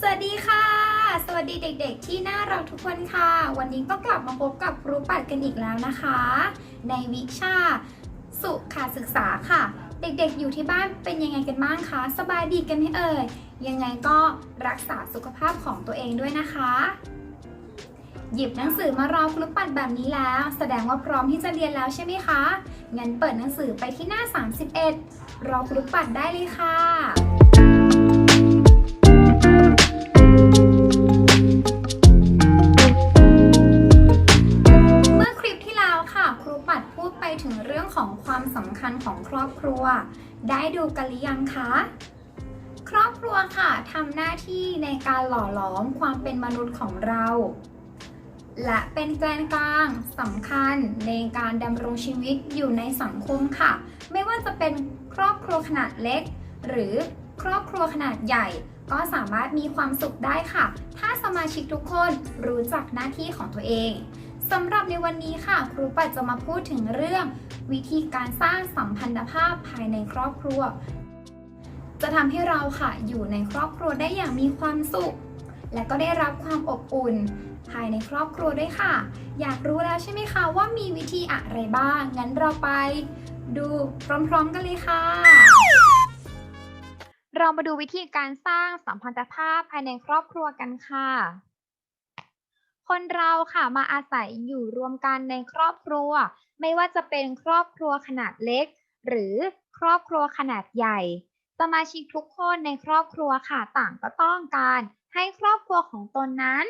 สวัสดีค่ะ สวัสดีเด็กๆ ที่น่ารักทุกคนค่ะ วันนี้ก็กลับมาพบกับครูปัดกันอีกแล้วนะคะ ในวิชา สุขศึกษาค่ะ เด็กๆ อยู่ที่บ้านเป็นยังไงกันบ้างคะ สบายดีกันไหมเอ่ย ยังไงก็รักษาสุขภาพของตัวเองด้วยนะคะ หยิบหนังสือมารอครูปัดแบบนี้แล้ว แสดงว่าพร้อมที่จะเรียนแล้วใช่ไหมคะ งั้นเปิดหนังสือไปที่หน้า 31 รอครูปัดได้เลยค่ะ เมื่อคลิปที่แล้วค่ะครูปัดพูดไปถึงเรื่องของความสำคัญของครอบครัว ได้ดูกันหรือยังคะครอบครัวค่ะทำหน้าที่ในการหล่อหลอมความเป็นมนุษย์ของเรา และเป็นแกนกลางสำคัญในการดำรงชีวิตอยู่ในสังคมค่ะ ไม่ว่าจะเป็นครอบครัวขนาดเล็ก หรือ ครอบครัวขนาดใหญ่ ก็สามารถมีความสุขได้ค่ะ ถ้าสมาชิกทุกคนรู้จักหน้าที่ของตัวเองสำหรับในวันนี้ค่ะ ครูปัดจะมาพูดถึงเรื่อง วิธีการสร้างสัมพันธภาพภายในครอบครัว จะทำให้เราค่ะอยู่ในครอบครัวได้อย่างมีความสุข และก็ได้รับความอบอุ่น ภายในครอบครัวด้วยค่ะ อยากรู้แล้วใช่ไหมคะว่ามีวิธีอะไรบ้าง งั้นเราไป ดูพร้อมๆกันเลยค่ะ เรามาดูวิธีการสร้างสัมพันธภาพภายในครอบครัวกันค่ะ คนเราค่ะมาอาศัยอยู่รวมกันในครอบครัว ไม่ว่าจะเป็นครอบครัวขนาดเล็ก หรือครอบครัวขนาดใหญ่ สมาชิกทุกคนในครอบครัวค่ะต่างก็ต้องการให้ครอบครัวของตนนั้น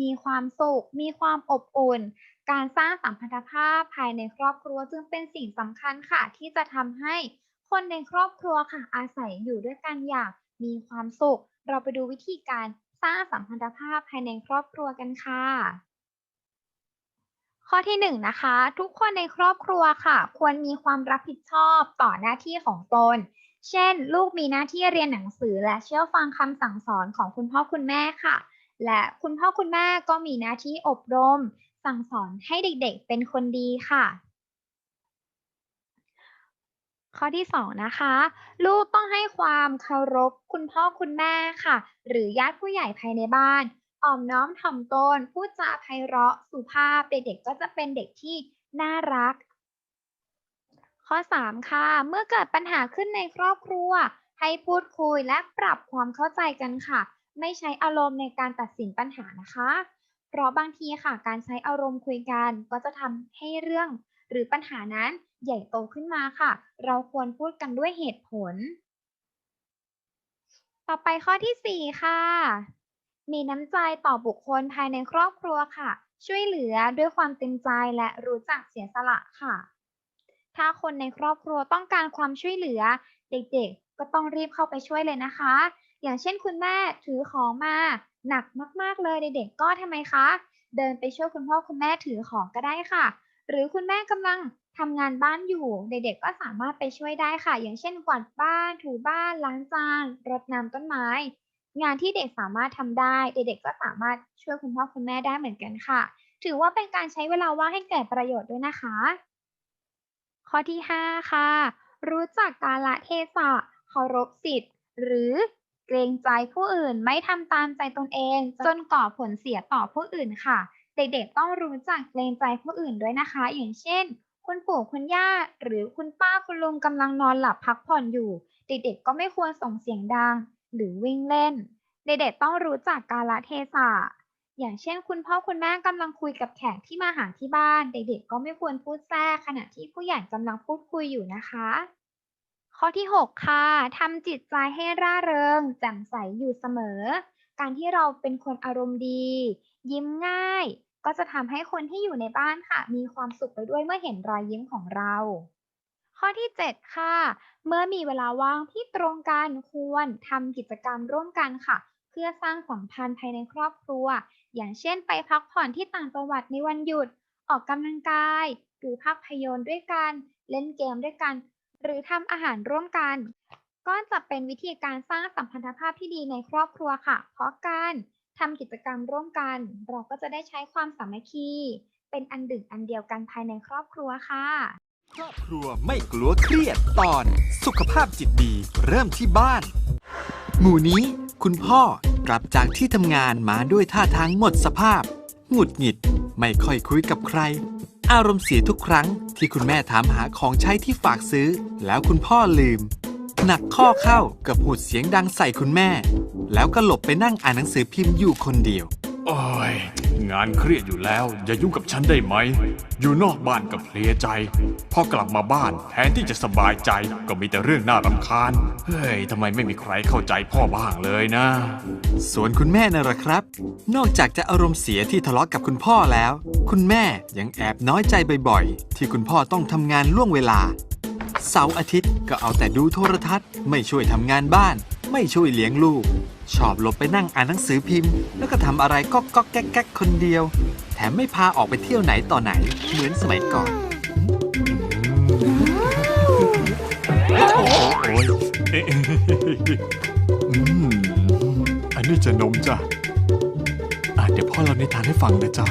มีความสุข มีความอบอุ่น การสร้างสัมพันธภาพภายในครอบครัวจึงเป็นสิ่งสำคัญค่ะ ที่จะทำให้ คนในครอบครัวค่ะอาศัยอยู่ด้วยกันอย่างมีความสุข เราไปดูวิธีการสร้างสัมพันธภาพภายในครอบครัวกันค่ะ ข้อที่หนึ่งนะคะ ทุกคนในครอบครัวค่ะ ควรมีความรับผิดชอบต่อหน้าที่ของตน เช่น ลูกมีหน้าที่เรียนหนังสือและเชื่อฟังคำสั่งสอนของคุณพ่อคุณแม่ค่ะ และคุณพ่อคุณแม่ก็มีหน้าที่อบรม สั่งสอนให้เด็กๆ เป็นคนดีค่ะ ข้อที่สองนะคะ ลูกต้องให้ความเคารพคุณพ่อคุณแม่ค่ะ หรือญาติผู้ใหญ่ภายในบ้านอ่อมน้อมถ่อมตนพูดจาไพเราะสุภาพเด็กๆก็จะเป็นเด็กที่น่ารัก ข้อ 3 ค่ะ เมื่อเกิดปัญหาขึ้นในครอบครัว ให้พูดคุยและปรับความเข้าใจกันค่ะ ไม่ใช้อารมณ์ในการตัดสินปัญหานะคะ เพราะบางทีค่ะ การใช้อารมณ์คุยกันก็จะทำให้เรื่อง หรือปัญหานั้น ใหญ่โตขึ้นมาค่ะ เราควรพูดกันด้วยเหตุผล ต่อไปข้อที่ 4 ค่ะ มีน้ำใจต่อบุคคลภายในครอบครัวค่ะ ช่วยเหลือด้วยความเต็มใจและรู้จักเสียสละค่ะ ถ้าคนในครอบครัวต้องการความช่วยเหลือ เด็กๆ ก็ต้องรีบเข้าไปช่วยเลยนะคะ อย่างเช่นคุณแม่ถือของมาหนักมากๆเลยเด็กๆก็ทำไมคะ เดินไปช่วยคุณพ่อคุณแม่ถือของก็ได้ค่ะ หรือคุณแม่กำลัง ทำงานบ้านอยู่ เด็กๆก็สามารถไปช่วยได้ค่ะ อย่างเช่นกวาดบ้าน ถูบ้าน ล้างจาน รดน้ำต้นไม้ งานที่เด็กสามารถทำได้ เด็กๆก็สามารถช่วยคุณพ่อคุณแม่ได้เหมือนกันค่ะ ถือว่าเป็นการใช้เวลาว่างให้เกิดประโยชน์ด้วยนะคะ ข้อที่ 5 ค่ะ รู้จักกาลเทศะเคารพสิทธิ์ หรือเกรงใจผู้อื่นไม่ทำตามใจตนเอง จนก่อผลเสียต่อผู้อื่นค่ะ เด็กๆต้องรู้จักเกรงใจผู้อื่นด้วยนะคะ อย่างเช่น คุณปู่คุณย่า หรือคุณป้าคุณลุงกำลังนอนหลับพักผ่อนอยู่ เด็กๆก็ไม่ควรส่งเสียงดัง หรือวิ่งเล่น เด็กๆต้องรู้จักกาลเทศะอย่างเช่น คุณพ่อคุณแม่กำลังคุยกับแขกที่มาหาที่บ้าน เด็กๆก็ไม่ควรพูดแทรกขณะที่ผู้ใหญ่กำลังพูดคุยอยู่นะคะ ข้อที่ 6 ค่ะทำจิตใจให้ร่าเริงแจ่มใสอยู่เสมอ การที่เราเป็นคนอารมณ์ดี ยิ้มง่าย ก็จะทำให้คนที่อยู่ในบ้านค่ะ มีความสุขไปด้วยเมื่อเห็นรอยยิ้มของเรา ข้อที่ 7 ค่ะ เมื่อมีเวลาว่างที่ตรงกันควรทำกิจกรรมร่วมกันค่ะ เพื่อสร้างสัมพันธ์ภายในครอบครัว อย่างเช่น ไปพักผ่อนที่ต่างจังหวัดในวันหยุด ออกกำลังกายดูภาพยนตร์ด้วยกัน เล่นเกมด้วยกัน หรือทำอาหารร่วมกัน ก็จะเป็นวิธีการสร้างสัมพันธภาพที่ดีในครอบครัวค่ะ เพราะการ ทำกิจกรรมร่วมกัน เราก็จะได้ใช้ความสามัคคี เป็นอันดึงอันเดียวกันภายในครอบครัวค่ะ ครอบครัวไม่กลัวเครียดตอน สุขภาพจิตดีเริ่มที่บ้าน หมู่นี้ คุณพ่อกลับจากที่ทำงานมาด้วยท่าทางหมดสภาพ หงุดหงิด ไม่ค่อยคุยกับใคร อารมณ์เสียทุกครั้งที่คุณแม่ถามหาของใช้ที่ฝากซื้อ แล้วคุณพ่อลืม หนักข้อเข้ากับพูดเสียงดังใส่คุณแม่ แล้วก็หลบไปนั่งอ่านหนังสือพิมพ์อยู่คนเดียว โอ้ย งานเครียดอยู่แล้ว อย่ายุ่งกับฉันได้ไหม อยู่นอกบ้านกับเพลียใจ พอกลับมาบ้านแทนที่จะสบายใจก็มีแต่เรื่องน่ารำคาญ เฮ้ยทำไมไม่มีใครเข้าใจพ่อบ้างเลยนะ ส่วนคุณแม่น่ะละครับ นอกจากจะอารมณ์เสียที่ทะเลาะกับคุณพ่อแล้ว คุณแม่ยังแอบน้อยใจบ่อยๆ ที่คุณพ่อต้องทำงานล่วงเวลา เสาร์อาทิตย์ก็เอาแต่ดูโทรทัศน์ ไม่ช่วยทำงานบ้าน ไม่ช่วยเลี้ยงลูก ชอบหลบไปนั่งอ่านหนังสือพิมพ์ แล้วก็ทำอะไรก็ก๊อกแก๊กแก๊กคนเดียว แถมไม่พาออกไปเที่ยวไหนต่อไหน เหมือนสมัยก่อนโอ้ยเอ๊ะอืมอันนี้จะนมจ้ะอะเดี๋ยวพ่อเรานิทานให้ฟังนะจ๊ะ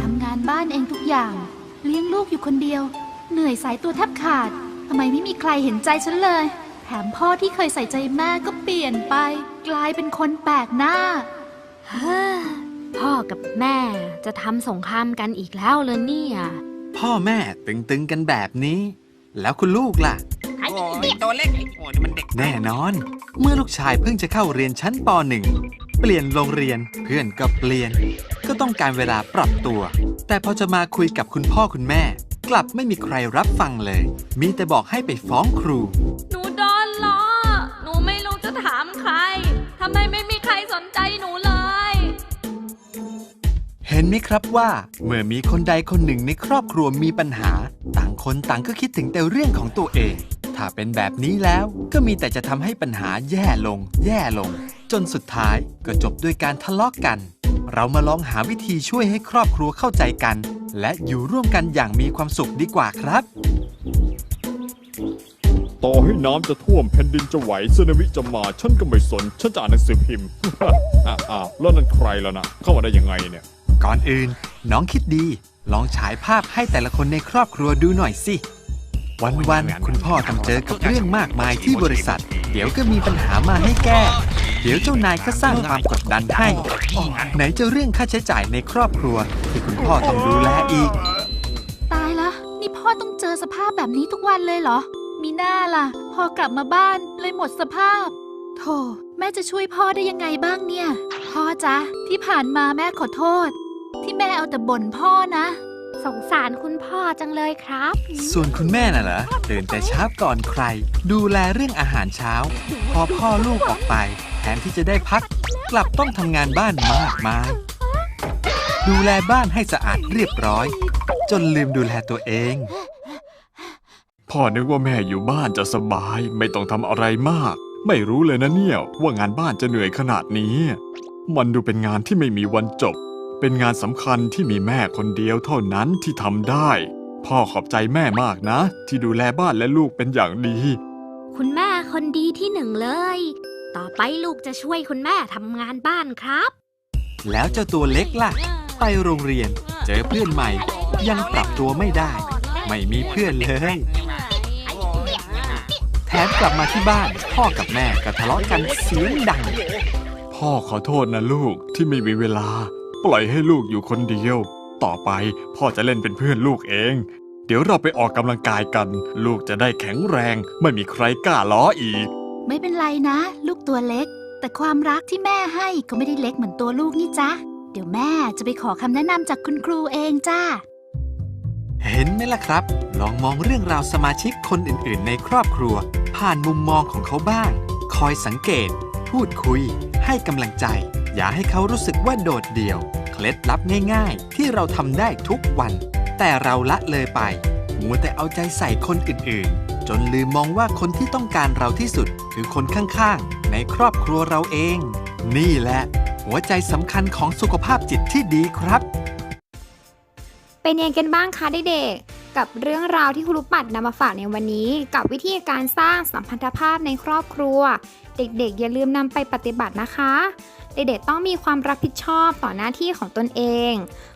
ทำงานบ้านเองทุกอย่าง เลี้ยงลูกอยู่คนเดียว เหนื่อยสายตัวแทบขาด ทำไมไม่มีใครเห็นใจฉันเลย แถมพ่อที่เคยใส่ใจแม่ก็เปลี่ยนไป กลายเป็นคนแปลกหน้าฮ่าพ่อกับแม่จะทำสงครามกันอีกแล้วเลยเนี่ยพ่อแม่ตึงๆกันแบบนี้ แล้วคุณลูกล่ะโอ้ยตัวเล็กโอ้ยนี่มันเด็กแน่นอน เมื่อลูกชายเพิ่งจะเข้าเรียนชั้นป .1 เปลี่ยนโรงเรียนเพื่อนก็เปลี่ยน ก็ต้องการเวลาปรับตัว แต่พอจะมาคุยกับคุณพ่อคุณแม่ กลับไม่มีใครรับฟังเลย มีแต่บอกให้ไปฟ้องครู หนูโดนล้อ หนูไม่รู้จะถามใคร ทำไมไม่มีใครสนใจหนูเลย เห็นไหมครับว่า เมื่อมีคนใดคนหนึ่งในครอบครัวมีปัญหา ต่างคนต่างก็คิดถึงแต่เรื่องของตัวเอง ถ้าเป็นแบบนี้แล้วก็มีแต่จะทำให้ปัญหาแย่ลง แย่ลง จนสุดท้ายก็จบด้วยการทะเลาะกกัน เรามาลองหาวิธีช่วยให้ครอบครัวเข้าใจกัน และอยู่ร่วมกันอย่างมีความสุขดีกว่าครับ ต่อให้น้ำจะท่วมแผ่นดินจะไหวสึนามิจะมา ฉันก็ไม่สน ฉันจะอ่านหนังสือพิมพ์ อ้าวแล้วนั่นใครแล้วนะ เข้ามาได้ยังไงเนี่ย ก่อนอื่น น้องคิดดี ลองฉายภาพให้แต่ละคนในครอบครัวดูหน่อยสิ วันๆ คุณพ่อต้องเจอกับเรื่องมากมายที่บริษัท เดี๋ยวก็มีปัญหามาให้แก้ เดี๋ยวเจ้านายก็สร้างความกดดันให้อ๋อไหนจะเรื่องค่าใช้จ่ายในครอบครัว ที่คุณพ่อต้องดูแลอีก ตายละนี่พ่อต้องเจอสภาพแบบนี้ทุกวันเลยเหรอ มีหน้าล่ะ พอกลับมาบ้านเลยหมดสภาพโธ่แม่จะช่วยพ่อได้ยังไงบ้างเนี่ย พ่อจ๊ะ ที่ผ่านมาแม่ขอโทษ ที่แม่เอาแต่บ่นพ่อนะ สงสารคุณพ่อจังเลยครับ ส่วนคุณแม่น่ะเหรอตื่นแต่เช้าก่อนใคร ดูแลเรื่องอาหารเช้า พอพ่อลูกออกไปแท นที่จะได้พัก กลับต้องทำงานบ้านมากมาย ดูแลบ้านให้สะอาดเรียบร้อย จนลืมดูแลตัวเอง พ่อนึกว่าแม่อยู่บ้านจะสบาย ไม่ต้องทำอะไรมาก ไม่รู้เลยนะเนี่ย ว่างานบ้านจะเหนื่อยขนาดนี้ มันดูเป็นงานที่ไม่มีวันจบ เป็นงานสำคัญที่มีแม่คนเดียวเท่านั้นที่ทำได้ พ่อขอบใจแม่มากนะ ที่ดูแลบ้านและลูกเป็นอย่างดี คุณแม่คนดีที่หนึ่งเลย ต่อไปลูกจะช่วยคุณแม่ทำงานบ้านครับ แล้วเจ้าตัวเล็กล่ะ ไปโรงเรียน เจอเพื่อนใหม่ ยังปรับตัวไม่ได้ ไม่มีเพื่อนเลย แถมกลับมาที่บ้าน พ่อกับแม่ก็ทะเลาะกันเสียงดัง พ่อขอโทษนะลูกที่ไม่มีเวลา ปล่อยให้ลูกอยู่คนเดียว ต่อไปพ่อจะเล่นเป็นเพื่อนลูกเอง เดี๋ยวเราไปออกกำลังกายกัน ลูกจะได้แข็งแรง ไม่มีใครกล้าล้ออีก ไม่เป็นไรนะ ลูกตัวเล็ก แต่ความรักที่แม่ให้ก็ไม่ได้เล็กเหมือนตัวลูกนี่จ้ะเดี๋ยวแม่จะไปขอคำแนะนำจากคุณครูเองจ้าเห็นไหมล่ะครับ ลองมองเรื่องราวสมาชิกคนอื่น ๆ ในครอบครัว ผ่านมุมมองของเขาบ้าง คอยสังเกต พูดคุย ให้กำลังใจ อย่าให้เขารู้สึกว่าโดดเดี่ยว เคล็ดลับง่าย ๆ ที่เราทำได้ทุกวัน แต่เราละเลยไป มัวแต่เอาใจใส่คนอื่น ๆ จนลืมมองว่าคนที่ต้องการเราที่สุด คือคนข้างๆ ในครอบครัวเราเอง นี่แหละ หัวใจสำคัญของสุขภาพจิตที่ดีครับ เป็นยังไงกันบ้างคะเด็กๆกับเรื่องราวที่ครูปัดนำมาฝากในวันนี้ กับวิธีการสร้างสัมพันธภาพในครอบครัว เด็กๆ อย่าลืมนำไปปฏิบัตินะคะ เด็กๆต้องมีความรับผิดชอบต่อหน้าที่ของตนเอง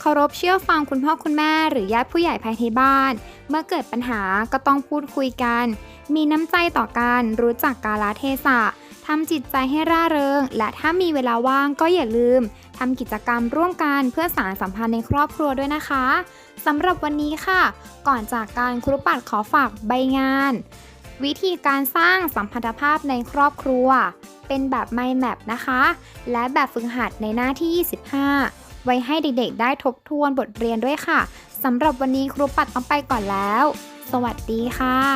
เคารพเชื่อฟังคุณพ่อคุณแม่หรือญาติผู้ใหญ่ภายในบ้าน เมื่อเกิดปัญหาก็ต้องพูดคุยกัน มีน้ำใจต่อกัน รู้จักกาลเทศะทำจิตใจให้ร่าเริง และถ้ามีเวลาว่างก็อย่าลืมทำกิจกรรมร่วมกันเพื่อสารสัมพันธ์ในครอบครัวด้วยนะคะสำหรับวันนี้ค่ะ ก่อนจากการครูปัดขอฝากใบงาน วิธีการสร้างสัมพันธภาพในครอบครัว เป็นแบบ mind map นะคะ และแบบฝึกหัดในหน้าที่ 25 ไว้ให้เด็กๆ ได้ทบทวนบทเรียนด้วยค่ะสำหรับวันนี้ครูปัดต้องไปก่อนแล้ว สวัสดีค่ะ